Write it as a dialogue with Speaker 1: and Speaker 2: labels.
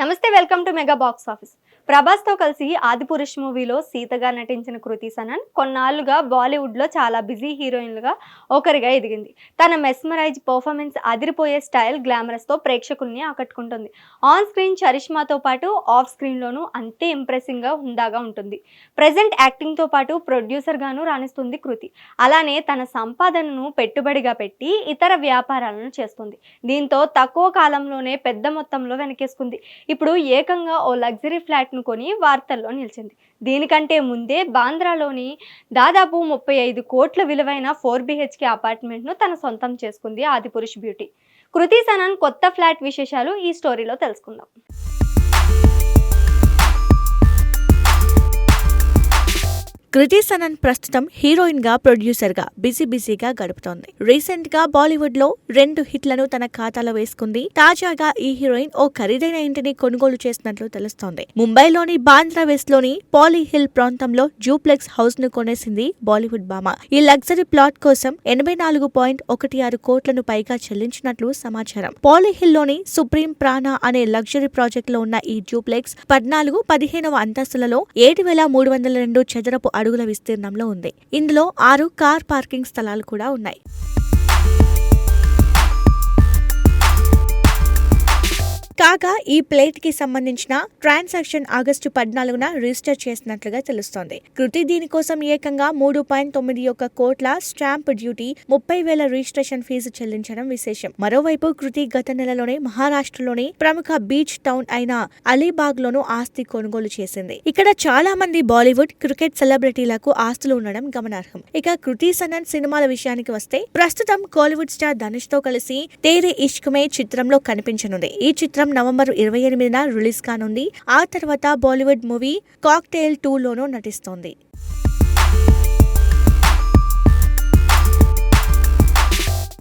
Speaker 1: నమస్తే welcome to mega box office. ప్రభాస్తో కలిసి ఆదిపురుష్ మూవీలో సీతగా నటించిన కృతి సనన్ కొన్నాళ్ళుగా బాలీవుడ్లో చాలా బిజీ హీరోయిన్లుగా ఒకరిగా ఎదిగింది. తన మెస్మరైజ్ పర్ఫార్మెన్స్ అదిరిపోయే స్టైల్ గ్లామరస్తో ప్రేక్షకుల్ని ఆకట్టుకుంటుంది. ఆన్ స్క్రీన్ చరిష్మాతో పాటు ఆఫ్ స్క్రీన్లోనూ అంతే ఇంప్రెసింగ్గా హుందాగా ఉంటుంది. ప్రెసెంట్ యాక్టింగ్తో పాటు ప్రొడ్యూసర్గాను రాణిస్తుంది కృతి. అలానే తన సంపాదనను పెట్టుబడిగా పెట్టి ఇతర వ్యాపారాలను చేస్తుంది. దీంతో తక్కువ కాలంలోనే పెద్ద మొత్తంలో వెనకేసుకుంది. ఇప్పుడు ఏకంగా ఓ లగ్జరీ ఫ్లాట్ కొని వార్తల్లో నిలిచింది. దీనికంటే ముందే బాంద్రాలోని దాదాపు ముప్పై ఐదు కోట్ల విలువైన ఫోర్ బిహెచ్కే అపార్ట్మెంట్ను తన సొంతం చేసుకుంది ఆదిపురుష్ బ్యూటీ. కృతి సనన్ కొత్త ఫ్లాట్ విశేషాలు ఈ స్టోరీలో తెలుసుకుందాం.
Speaker 2: కృతి సనన్ ప్రస్తుతం హీరోయిన్గా ప్రొడ్యూసర్గా బిజీ బిజీగా గడుపుతోంది. రీసెంట్గా బాలీవుడ్లో రెండు హిట్లను తన ఖాతాలో వేసుకుంది. తాజాగా ఈ హీరోయిన్ ఓ ఖరీదైన ఇంటిని కొనుగోలు చేసినట్లు తెలుస్తోంది. ముంబైలోని బాంద్రా వెస్ట్లోని పాలీ హిల్ ప్రాంతంలో జూప్లెక్స్ హౌస్ను కొనేసింది బాలీవుడ్ భామ. ఈ లగ్జరీ ప్లాట్ కోసం ఎనభై నాలుగు పాయింట్ ఒకటి ఆరు కోట్లను పైగా చెల్లించినట్లు సమాచారం. పాలీ హిల్లోని సుప్రీం ప్రాణ అనే లగ్జరీ ప్రాజెక్ట్లో ఉన్న ఈ జూప్లెక్స్ పద్నాలుగు పదిహేనవ అంతస్తులలో ఏడు వేల మూడు వందల రెండు చదరపు అడుగుల విస్తీర్ణంలో ఉంది. ఇందులో ఆరు కార్ పార్కింగ్ స్థలాలు కూడా ఉన్నాయి. కాగా ఈ ప్లేట్కి సంబంధించిన ట్రాన్సాక్షన్ ఆగస్టు పద్నాలుగున రిజిస్టర్ చేసినట్లుగా తెలుస్తోంది. కృతి దీనికోసం ఏకంగా మూడు పాయింట్ తొమ్మిది ఒక్క కోట్ల స్టాంప్ డ్యూటీ ముప్పై వేల రిజిస్ట్రేషన్ ఫీజు చెల్లించడం విశేషం. మరోవైపు కృతి గత నెలలోనే మహారాష్ట్రలోని ప్రముఖ బీచ్ టౌన్ అయిన అలీబాగ్ లోను ఆస్తి కొనుగోలు చేసింది. ఇక్కడ చాలా మంది బాలీవుడ్ క్రికెట్ సెలబ్రిటీలకు ఆస్తులు ఉండడం గమనార్హం. ఇక కృతి సనన్ సినిమాల విషయానికి వస్తే ప్రస్తుతం కోలీవుడ్ స్టార్ ధనుష్తో కలిసి తేరే ఇష్క్ మే చిత్రంలో కనిపించనుంది. ఈ చిత్రం నవంబర్ ఇరవై ఎనిమిదిన రిలీజ్ కానుంది. ఆ తర్వాత బాలీవుడ్ మూవీ కాక్టైల్ టూ లోనూ నటిస్తోంది.